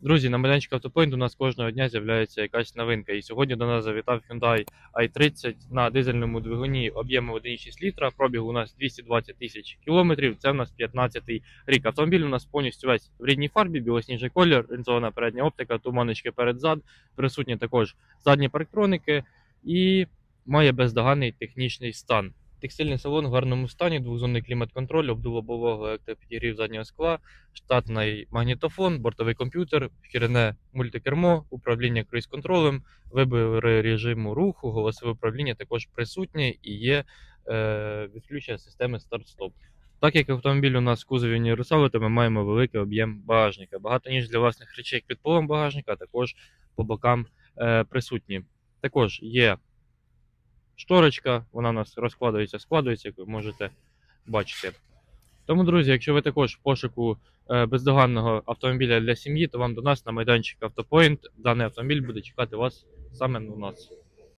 Друзі, на майданчику Автопоінт у нас кожного дня з'являється якась новинка. І сьогодні до нас завітав Hyundai i30 на дизельному двигуні об'ємом 1,6 літра. Пробіг у нас 220 тисяч кілометрів. Це у нас 15-й рік. Автомобіль у нас повністю весь в рідній фарбі, білосніжний колір, лінзована передня оптика, туманочки перед-зад. Присутні також задні парктроники і має бездоганний технічний стан. Текстильний салон в гарному стані, двозонний клімат-контроль, обдуло електропідігрів заднього скла, штатний магнітофон, бортовий комп'ютер, шкіряне мультикермо, управління круїз-контролем, вибори режиму руху, голосове управління також присутнє і є е, відключення системи старт-стоп. Так як автомобіль у нас в кузові універсали, то ми маємо великий об'єм багажника. Багато ніж для власних речей під полом багажника, а також по бокам е, присутні. Також є шторочка, вона у нас розкладається, складається, як ви можете бачити. Тому, друзі, якщо ви також в пошуку е, бездоганного автомобіля для сім'ї, то вам до нас на майданчик Автопоінт даний автомобіль буде чекати вас саме у нас.